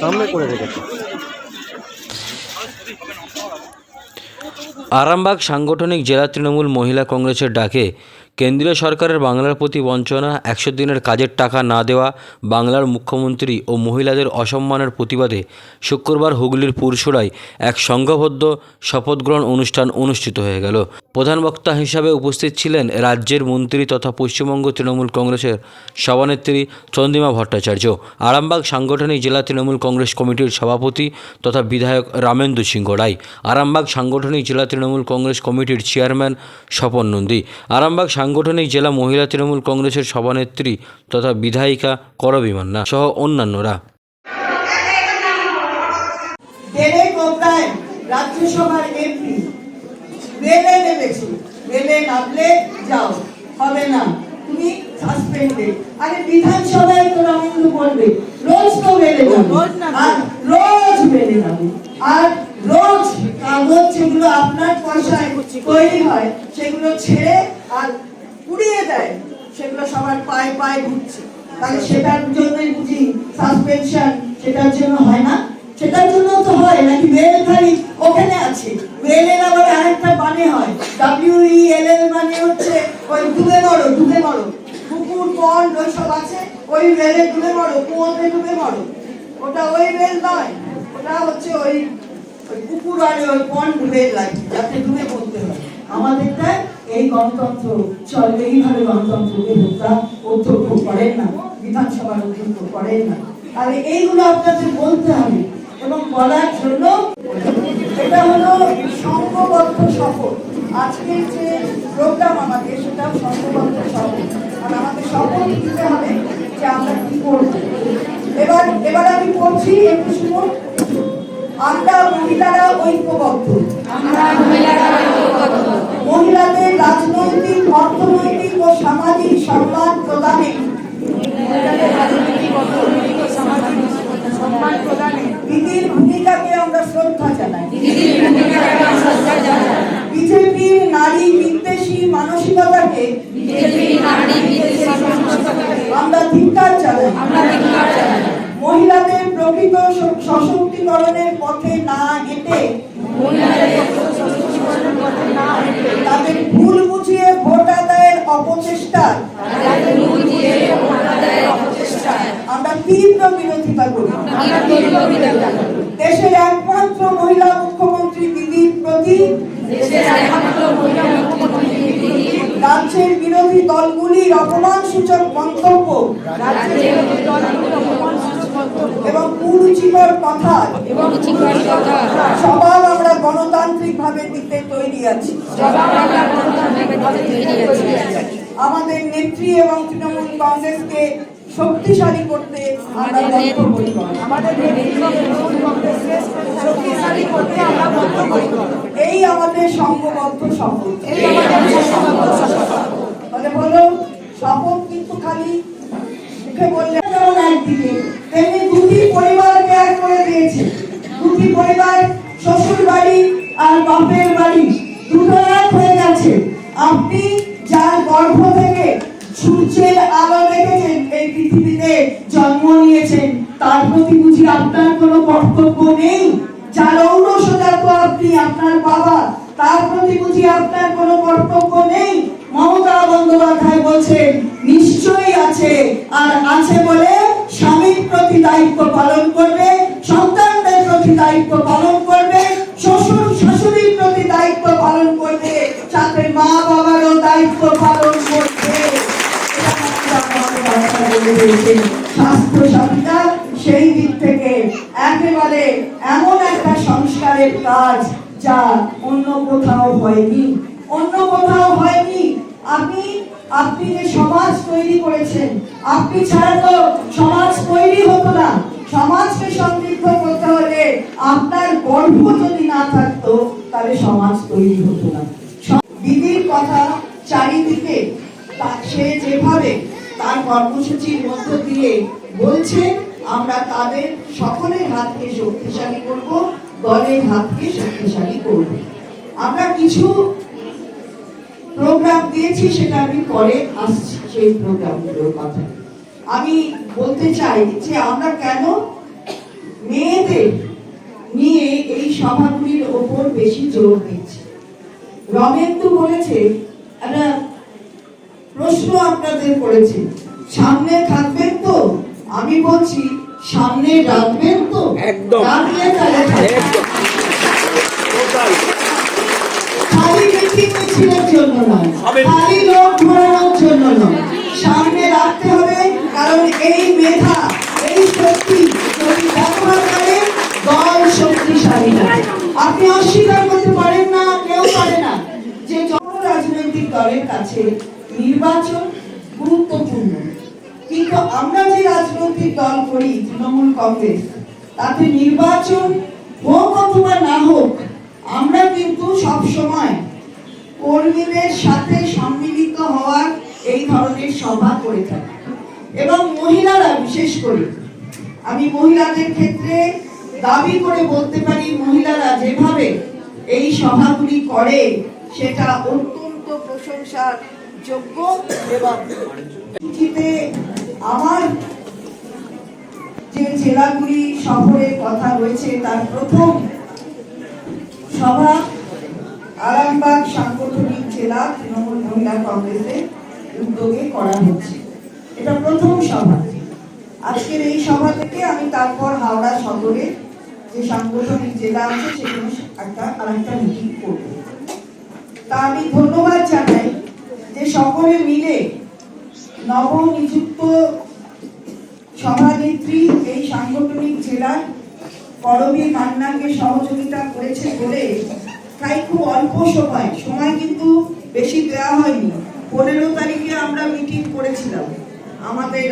সামনে করে রেখেছে। আরামবাগ সাংগঠনিক জেলা তৃণমূল মহিলা কংগ্রেসের ডাকে কেন্দ্রীয় সরকারের বাংলার প্রতি বঞ্চনা, একশো দিনের কাজের টাকা না দেওয়া, বাংলার মুখ্যমন্ত্রী ও মহিলাদের অসম্মানের প্রতিবাদে শুক্রবার হুগলির পুরসুরায় এক সংঘবদ্ধ শপথ গ্রহণ অনুষ্ঠান অনুষ্ঠিত হয়ে গেল। প্রধান বক্তা হিসাবে উপস্থিত ছিলেন রাজ্যের মন্ত্রী তথা পশ্চিমবঙ্গ তৃণমূল কংগ্রেসের সভানেত্রী চন্দ্রিমা ভট্টাচার্য, আরামবাগ সাংগঠনিক জেলা তৃণমূল কংগ্রেস কমিটির সভাপতি তথা বিধায়ক রামেন্দু সিংহ রায়, আরামবাগ সাংগঠনিক জেলা তৃণমূল কংগ্রেস কমিটির চেয়ারম্যান স্বপন নন্দী, আরামবাগ সাংগঠনিক জেলা মহিলা তৃণমূল কংগ্রেসের সভানেত্রী তথা বিধায়িকা করবী মান্না সহ অন্যান্যরা। রাজ্যসভার এমপি রেলে নেমেছি। রেলে নামলে যাও। হবে না। তুমি সাসপেন্ডেড আরে বিধানসভায় রোজ তো বেড়ে আর রোজ বেড়ে যাবে। আর রোজ কাগজ যেগুলো আপনার পয়সায় তৈরি হয় সেগুলো ছেড়ে আর উড়িয়ে দেয়, সেগুলো সবার পায়ে পায়ে ঘুরছে। তাহলে সেটার জন্যই বুঝি সাসপেনশন সেটার জন্য হয় না? সেটার জন্য তো হয়, নাকি ওয়েল খালি ওখানে আছে? ওয়েলের আবার আরেকটা মানে হয় এল মানে হচ্ছে ওই ডুবে মরো ডুবে মরো। পুকুর পন্ড ওই সব আছে, ওই মেলে ডুবে মরো, কুয়োতে ডুবে মরো। ওটা ওই মেল নয়, ওটা হচ্ছে ওই পুকুর আর ওই পন্ড ওয়েল লাগে যাতে ডুবে পড়তে হয়। আমাদেরটা এই গণতন্ত্র চলবে এইভাবে গণতন্ত্রকে হত্যা অধ্যক্ষ করেন না বিধানসভার অধ্যক্ষ করেন না। আর এইগুলো আপনাদের বলতে হবে এবং বলার জন্য এটা হলো সংঘবদ্ধ শপথ আজকের যে প্রোগ্রাম আমাদের সেটা সংঘবদ্ধ শপথ আর আমাদের সফল দিতে হবে যে আমরা কি করব। এবার এবার আমি পড়ছি একটু শুনুন আমরা মহিলারা ঐক্যবদ্ধ। মহিলাদের রাজনৈতিক, অর্থনৈতিক ও সামাজিক সম্মান প্রদানে। দিদির ভূমিকাকে আমরা শ্রদ্ধা জানাই। বিজেপির নারী বিদ্বেষী মানসিকতাকে আমরা ধিক্কার জানাই। মহিলাদের প্রকৃত সশক্তিকরণের পথে না হেঁটে তাদের প্রতি রাজ্যের বিরোধী দলগুলির অপমান সূচক মন্তব্য এবং কুরুচিকর কথা সবার আমরা গণতান্ত্রিক ভাবে দিতে তৈরি আছি। আমাদের নেত্রী এবং তৃণমূল কংগ্রেসকে শক্তিশালী করতে আমরা বদ্ধপরিকর। আমাদের শক্তিশালী করতে আমরা বদ্ধপরিকর। এই আমাদের সংঘবদ্ধ শপথ। তাহলে বলো শপথ কিন্তু খালি মুখে বললে যেমন একদিকে তেমনি দুটি পরিবারকে এক করে দিয়েছে। দুটি পরিবার শ্বশুর বাড়ি আর বাপের বাড়ি। দুটো এক হয়ে গেছে। আপনি যার গর্ভ থেকে সূর্যের আলো দেখেছেন এই পৃথিবীতে, জন্ম নিয়েছেন। তার প্রতি বুঝি আপনার কোনো কর্তব্য নেই? যার ঔরসজাত আপনি, আপনার বাবা। তার প্রতি বুঝি আপনার কোনো কর্তব্য নেই? মমতা বন্দ্যোপাধ্যায় বলছেন, নিশ্চয়ই আছে। আর আছে বলে স্বামীর প্রতি দায়িত্ব পালন করবে, সন্তানদের প্রতি দায়িত্ব পালন করবে শ্বশুর শাশুড়ির প্রতি দায়িত্ব পালন করবে। সাথে মা বাবারও দায়িত্ব পালন দিয়েছেন। স্বাস্থ্য সাথীরা সেই দিক থেকে একেবারে এমন একটা সংস্কারের কাজ যা অন্য কোথাও হয়নি। অন্য কোথাও হয়নি। আপনি আপনি যে সমাজ তৈরি করেছেন, আপনি ছাড়া তো সমাজ তৈরি হতো না। সমাজকে সমৃদ্ধ করতে হলে আপনার গর্ভ যদি না থাকতো, তাহলে সমাজ তৈরি হতো না। দিদির কথা চারিদিকে সে যেভাবে তার কর্মসূচির মধ্য দিয়ে বলছে, আমরা তাদের সকলের হাতকে শক্তিশালী করব, দলের হাতকে শক্তিশালী করব। আমরা কিছু প্রোগ্রাম দিয়েছি, সেটা আমি পরে আসছি সেই প্রোগ্রামগুলোর কথা। আমি বলতে চাই যে আমরা কেন মেয়েদের নিয়ে এই সভাগুলির ওপর বেশি জোর দিচ্ছি? রমেন্দু বলেছে একটা প্রশ্ন আপনাদের করেছে। সামনে থাকবেন তো? আমি বলছি সামনে রাখবেন তো? একদম। রাখলে তাহলে খালি মিটিং মিছিলের জন্য নয়। খালি লোক ঘোরানোর জন্য নয়। সামনে রাখতে হবে কারণ এই মেধা এই শক্তি যদি ব্যবহার করে দল শক্তিশালী হয় আপনি অস্বীকার করতে পারেন না কেউ পারে না। যে যত রাজনৈতিক দলের কাছে নির্বাচন গুরুত্বপূর্ণ। কিন্তু আমরা যে রাজনৈতিক দল করি, তৃণমূল কংগ্রেস, তাতে নির্বাচন হোক অথবা না হোক, আমরা কিন্তু সব সময় কর্মীদের সাথে সম্মিলিত হওয়ার এই ধরনের সভা করে থাকি। এবং মহিলারা, বিশেষ করে, আমি মহিলাদের ক্ষেত্রে দাবি করে বলতে পারি, মহিলারা যেভাবে এই সভাগুলি করে, সেটা অত্যন্ত প্রশংসার যোগ্য এবং আমার যে জেলাগুলি সফরের কথা রয়েছে, তার প্রথম সভা আরামবাগ সাংগঠনিক জেলা তৃণমূল মহিলা কংগ্রেসের উদ্যোগে করা হচ্ছে। এটা প্রথম সভা। আজকের এই সভা থেকে আমি তারপর হাওড়া সদরে যে সাংগঠনিক জেলা আছে, সেখানে একটা আরেকটা মিটিং করব। তা আমি ধন্যবাদ জানাই। যে সকলে মিলে নবনিযুক্ত সভানেত্রী এই সাংগঠনিক জেলার করবী মান্নাকে সহযোগিতা করেছে বলে তাই খুব অল্প সময় সময় কিন্তু বেশি দেওয়া হয়নি। পনেরো তারিখে আমরা মিটিং করেছিলাম। আমাদের